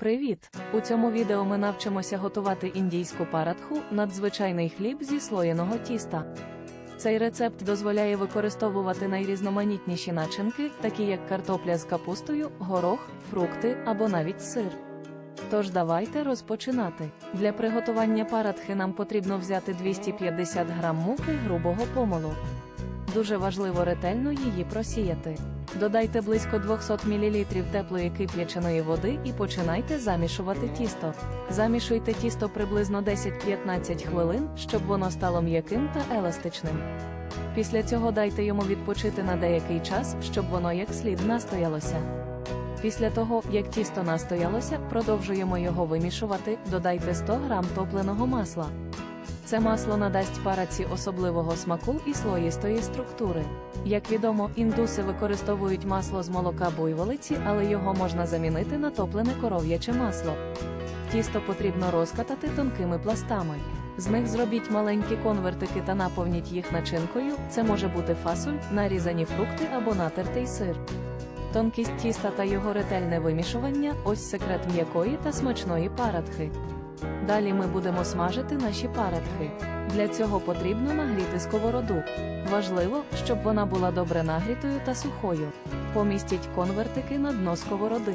Привіт! У цьому відео ми навчимося готувати індійську парадху надзвичайний хліб зі слоєного тіста. Цей рецепт дозволяє використовувати найрізноманітніші начинки, такі як картопля з капустою, горох, фрукти або навіть сир. Тож давайте розпочинати. Для приготування парадхи нам потрібно взяти 250 г муки грубого помолу. Дуже важливо ретельно її просіяти. Додайте близько 200 мл теплої кип'яченої води і починайте замішувати тісто. Замішуйте тісто приблизно 10-15 хвилин, щоб воно стало м'яким та еластичним. Після цього дайте йому відпочити на деякий час, щоб воно як слід настоялося. Після того, як тісто настоялося, продовжуємо його вимішувати, додайте 100 г топленого масла. Це масло надасть параці особливого смаку і слоїстої структури. Як відомо, індуси використовують масло з молока буйволиці, але його можна замінити на топлене коров'яче масло. Тісто потрібно розкатати тонкими пластами. З них зробіть маленькі конвертики та наповніть їх начинкою. Це може бути фасоль, нарізані фрукти або натертий сир. Тонкість тіста та його ретельне вимішування ось секрет м'якої та смачної парадхи. Далі ми будемо смажити наші парадхи. Для цього потрібно нагріти сковороду. Важливо, щоб вона була добре нагрітою та сухою. Помістіть конвертики на дно сковороди.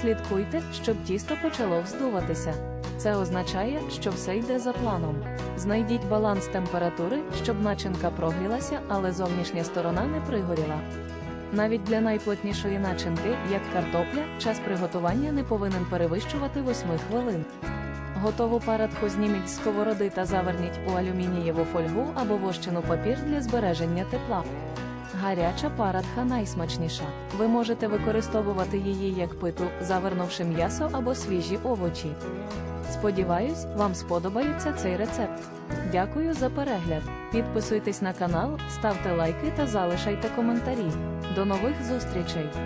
Слідкуйте, щоб тісто почало вздуватися. Це означає, що все йде за планом. Знайдіть баланс температури, щоб начинка прогрілася, але зовнішня сторона не пригоріла. Навіть для найплотнішої начинки, як картопля, час приготування не повинен перевищувати 8 хвилин. Готову парадху зніміть з сковороди та заверніть у алюмінієву фольгу або вощену папір для збереження тепла. Гаряча парадха найсмачніша. Ви можете використовувати її як питу, завернувши м'ясо або свіжі овочі. Сподіваюсь, вам сподобається цей рецепт. Дякую за перегляд. Підписуйтесь на канал, ставте лайки та залишайте коментарі. До нових зустрічей!